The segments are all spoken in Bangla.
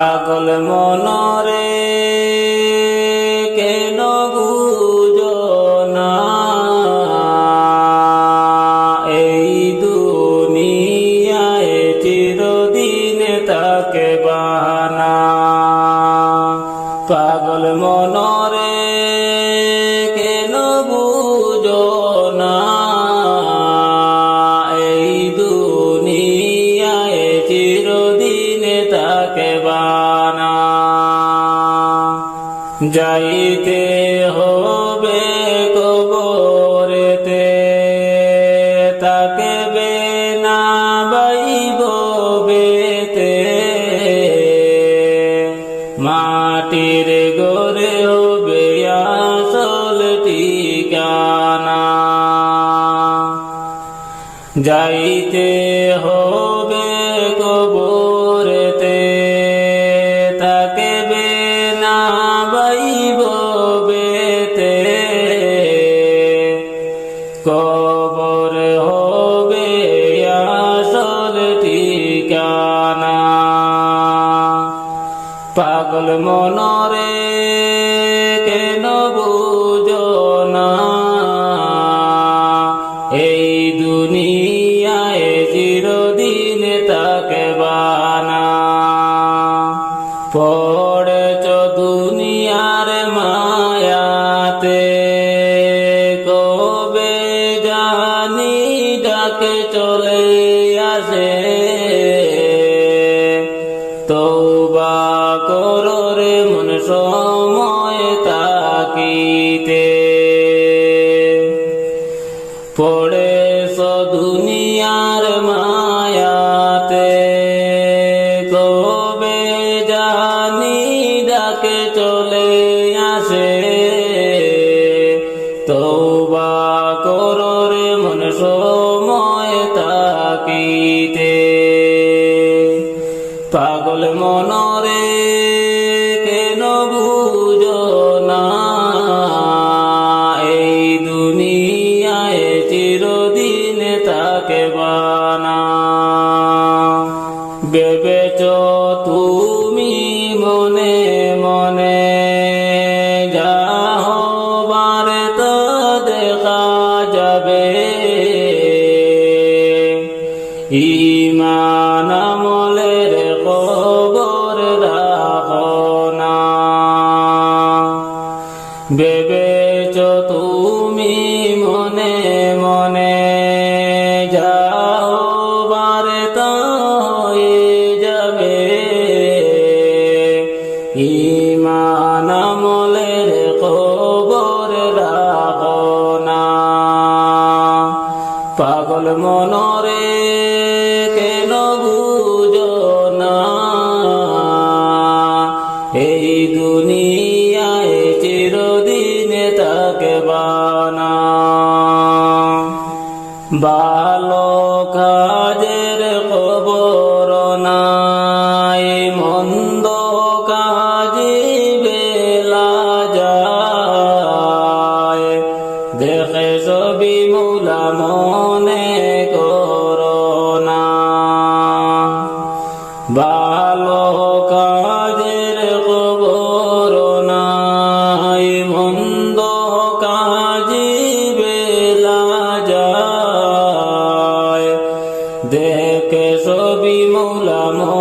পাগল মনরে। যাইতে হবে কবরেতে। তাকে বেনা বাইব বেতে। মাটির গোরে হবে আসল ঠিকানা। যাইতে হবে তোমাকে তো তেরো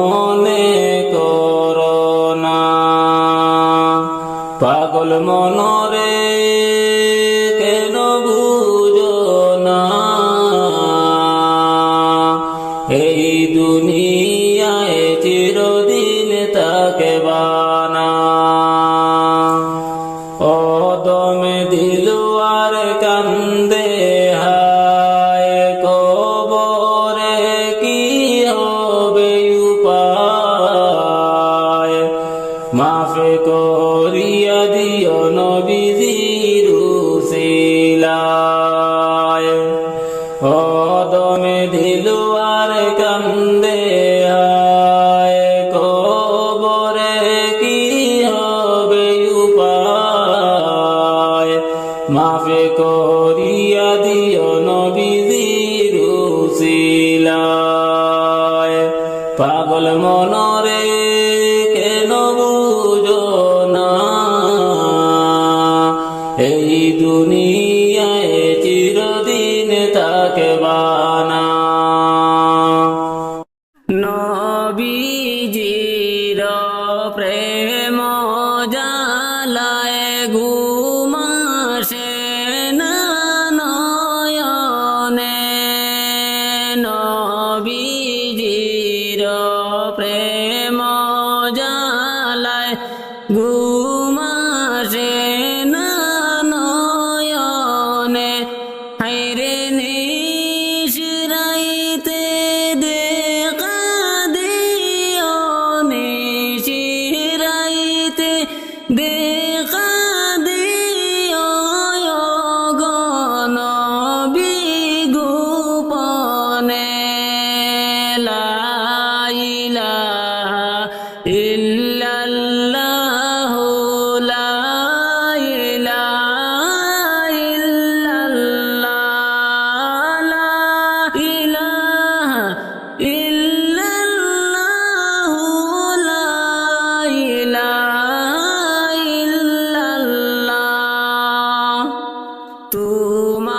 মনে করোনা পাগল মনরে Uma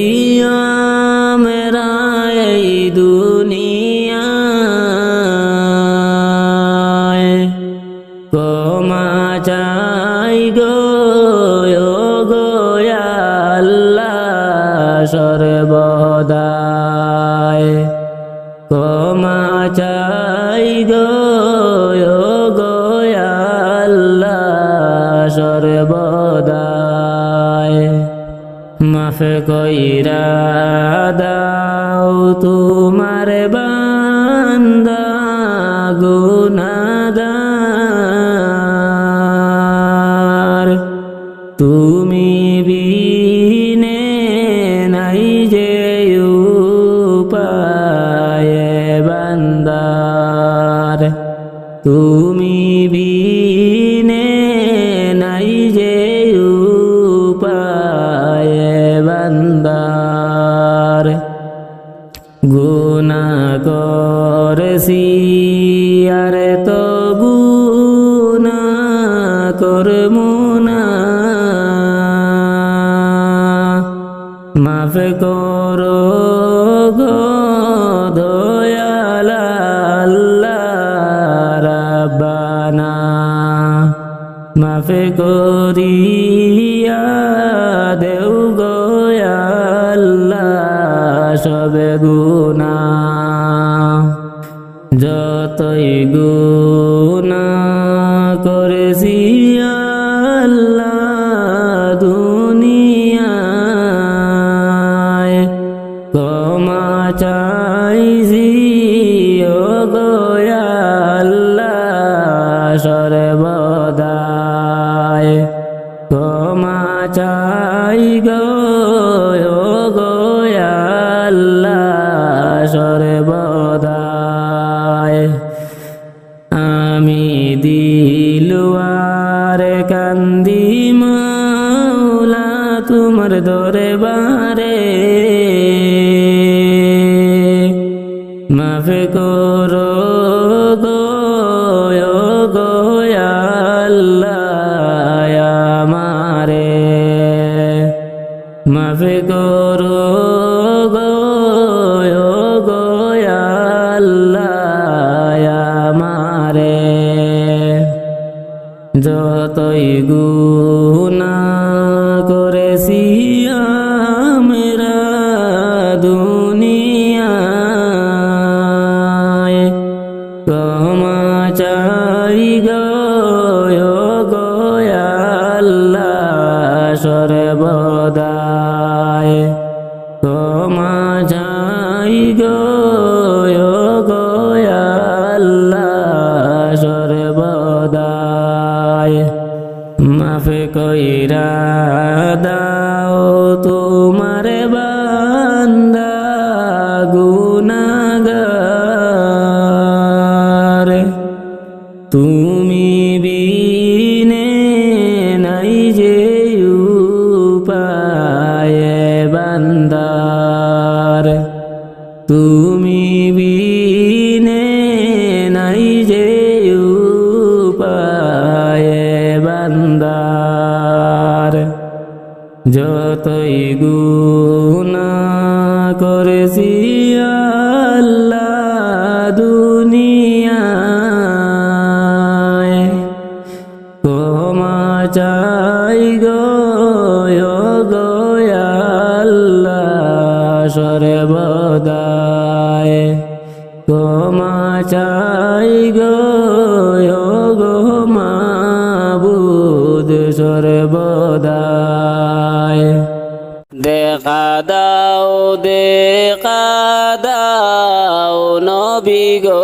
সর্বদায় কমা চাই গো সর্বদায় মাফ কইরা দাও তোমার বা তুমি বিনে মাফ করিয়া দেউ গোয়াল্লা সবে গুনা যতই গুনা আমি আর কান্দি মাওলা তোমার দরবারে যতই বান্দার যতই গুনা করেছি, আল্লাহ দুনিয়ায় ক্ষমা চাই গো আল্লাহ সর্বদায় ক্ষমা চাই গো গো সর্বদায় দেখা দাও দেখা দাও, নবী গো।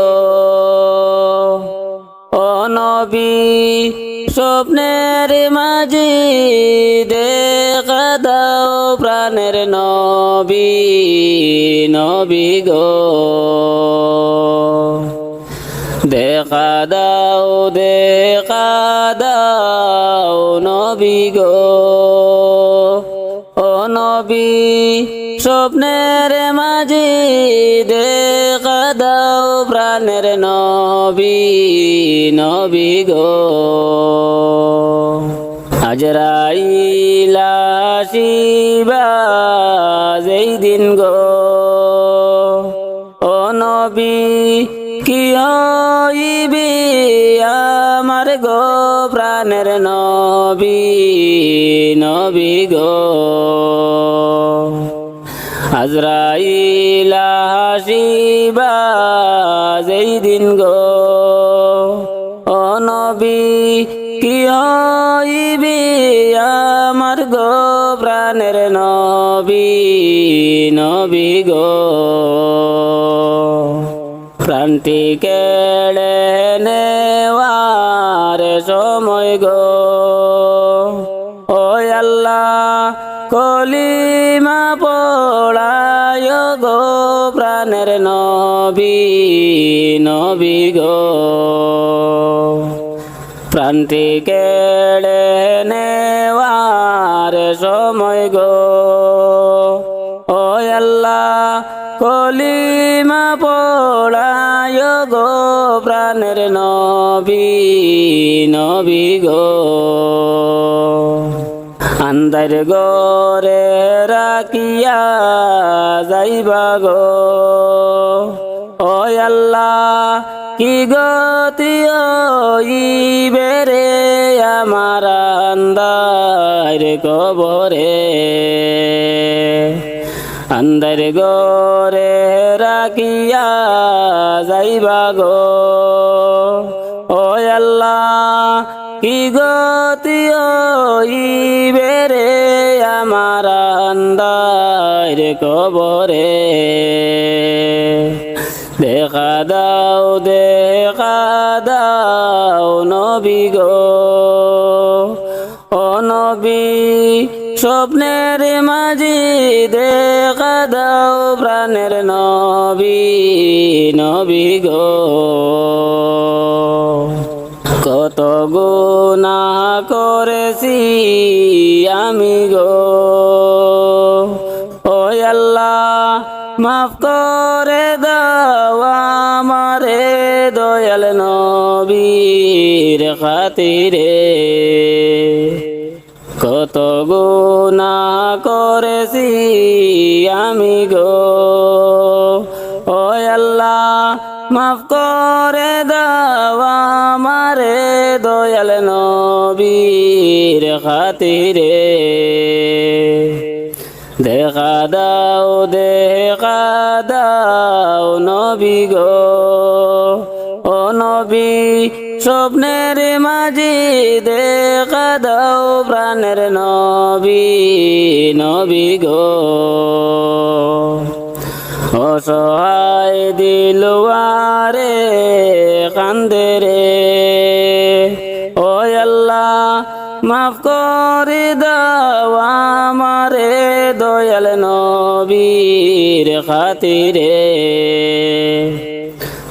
ও নবী, স্বপ্নের মাঝে দেখা দাও, প্রাণের নবী নবী গো। দেখা দাও দেখা দাও নবী গো। ও নবী, স্বপ্নের মাঝে দেখা দাও প্রাণের নবী নবী গো। আজরাইলা যেই দিন গো। ও নবী কি আমার গো প্রাণের নবী নবী গো? আজরাইলা হাসিবা যেই দিন গো। ও নবী, কি আমার গো প্রাণের নবী নবী গো? প্রাণটি কেড়ে নেওয়ার সময় গো। ও আল্লাহ, কলিমা পড়ায় গো প্রাণের নবী নবী গো। প্রাণটি কেড়ে নেওয়ার সময় গো। ও আল্লাহ, কলিমা গো প্রাণের নবী নবী গো। আন্দার গোরে রাখিয়া যাইবা গো। ও আল্লাহ কি গতি বেরে আমার আন্দার কবরে? আন্দার গোরে রাখিয়া যাইবা গো। ও আল্লাহ, কি গতি বেরে আমার আন্দার কবরে? দেখা দাও দেখা দাও নবী গো। ও নবী স্বপ্নের মাঝি দেখা দাও প্রাণের নবী নবী গো। কত গুণা করেছি আমি গো। ও আল্লাহ মাফ করে দাও আমারে দয়াল নবীর খাতিরে। কত গুণা করেছি আমি গো। ও আল্লাহ মাফ করে দাও আমারে দয়াল নবীর খাতিরে। দেখা দাও দেখা দাও নবী গো। ও নবী স্বপ্নের মাঝি দেখা দাও প্রাণের নবী নবী গো। অসহায় দিলওয়ারে কান্দে রে। ও আল্লাহ মাফ করে দাও দয়াল নবীর খাতিরে।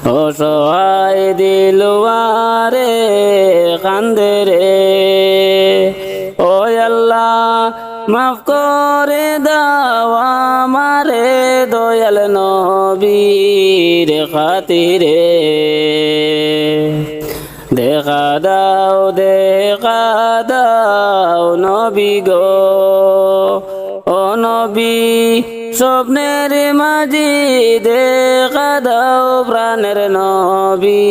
অসহায় দিলওয়ারে কান্দে রে। ও আল্লাহ মাফ করে দাও আমারে, দয়াল নবীর খাতিরে। দেখা দাও দেখা দাও নবী গো। ও নবী স্বপ্নের মাঝি দেখা প্রাণের নবী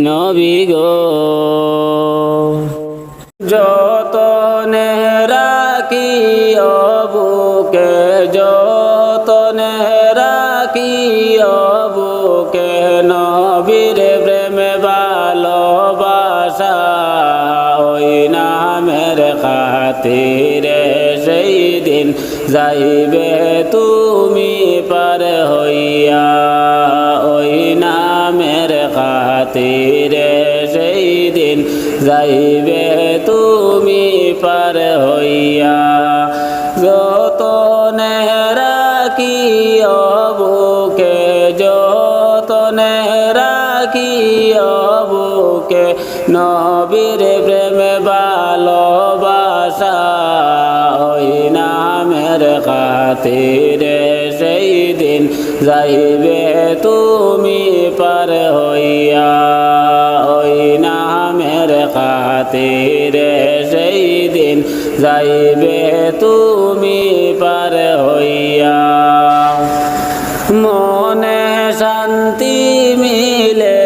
নবী গো। যতনে রাখি অবুকে, যতনে রাখি অবুকে, নবীর প্রেমে ভালোবাসা ওই নামের খাতিরে যাইবে তুমি পার হইয়া ওই নামের খাতিরে সেই দিন যাইবে তুমি পার হইয়া। যত রাখি অবুকে যত রাখি অবুকে, নবীর খাতিরে সেই দিন যাইবে তুমি পার হইয়া, ওই নামের খাতিরে সেই দিন যাইবে তুমি পার হইয়া। মনে শান্তি মিলে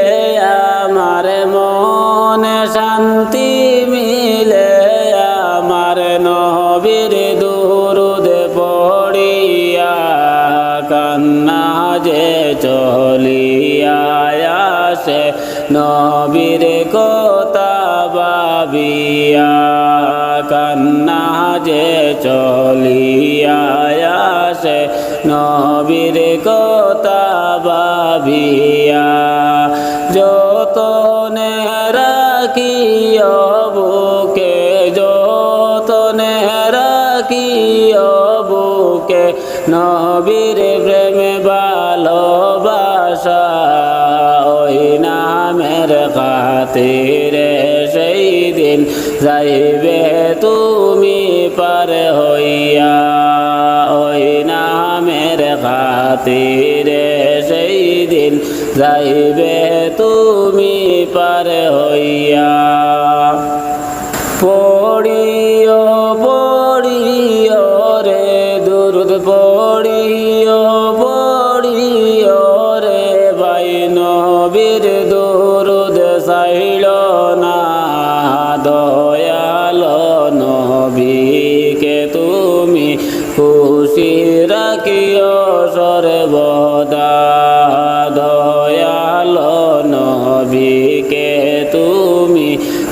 চলিয়া আসে নবীর কথা ভাবিয়া, যতনে রাখিও বুকে, যতনে রাখিও বুকে, নবীর প্রেমে ভালোবাসা, ওই নামের দিন যাইবে তুমি পার হইয়া ওই নামের খাতিরে সেই দিন যাইবে তুমি পার হইয়া। পড়িও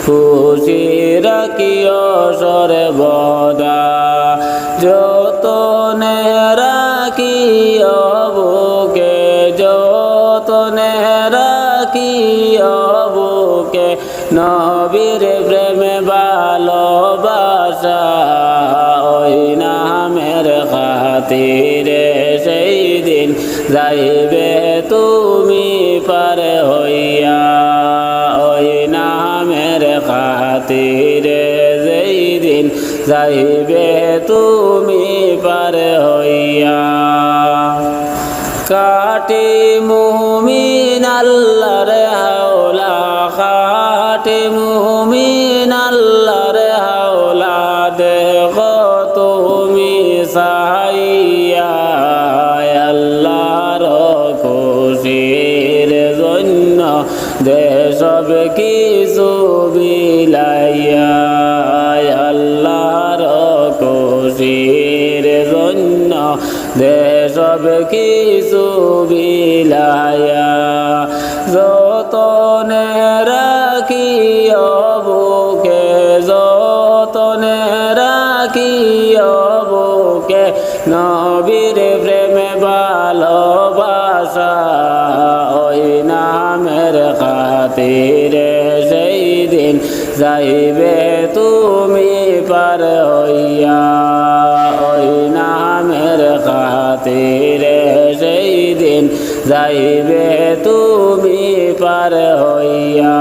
খুশি রাখিও সর্বদা যতনে রাখিও বুকে, যতনে রাখিও বুকে, নবীর প্রেমে ভালোবাসা ওই নামের খাতিরে সেই দিন যাইবে যাইবে তুমি পার হইয়া। কাটি মুমিন আল্লাহর হাওলা, কাটি মুমিন আল্লাহর হাওলা, দেখো তুমি সাইয়া আল্লাহর খুশির জন্য দেশব কিছু বিলাইয়া দেশব কিছু বিলাইয়া যতনে রাখিও বুকে, যতনে রাখিও বুকে, নবীর প্রেমে ভালোবাসা ওই নামের খাতিরে সেই দিন যাইবে তুমি যাইবে তুমি পার হইয়া।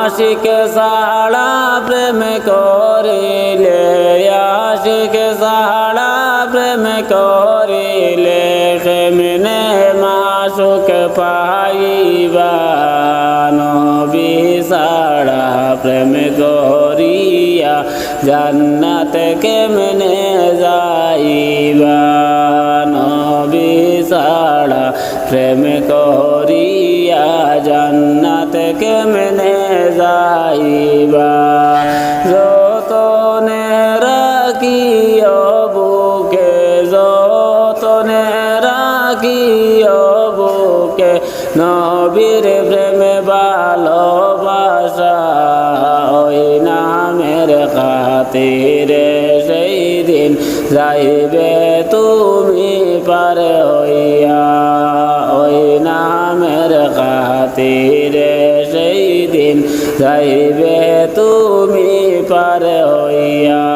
আশিক সাড়া প্রেম করিলে, আশিক সাড়া প্রেম করিলে কেমনে মাসুক পাইবা। নবী সাড়া প্রেম করিয়া জান্নাত কেমনে যাইবা যতনে রাখিও বুকে যতনে রাখিও বুকে নবীর প্রেমে ভালোবাসা ওই নামের খাতিরে সেই দিন যাইবে তুমি পার হইয়া, ওই নামের খাতিরে যাইবে তুমি পার হইয়া।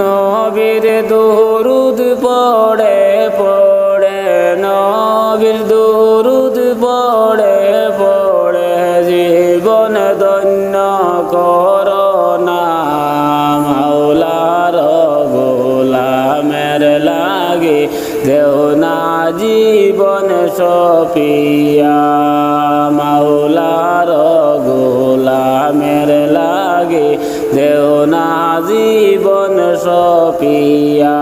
নবীর দুরুদ পড়ে পড়ে নবীর দুরুদ দেও না জীবন সপিয়া মাওলার গোলামের লাগে, দেও না জীবন সপিয়া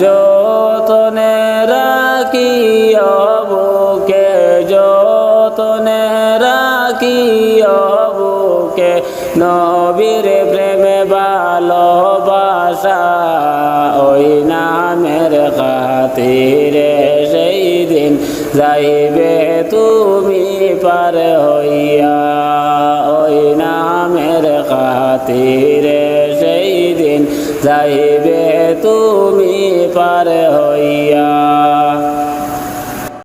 যতনে রাখিও বুকে যতনে রাখিও বুকে নবীর প্রেমে ভালোবাসা খাতিরে সেই দিন যাইবে তুমি পার হইয়া ওই নামের খাতিরে তীরে সেই দিন যাইবে তুমি পার হইয়া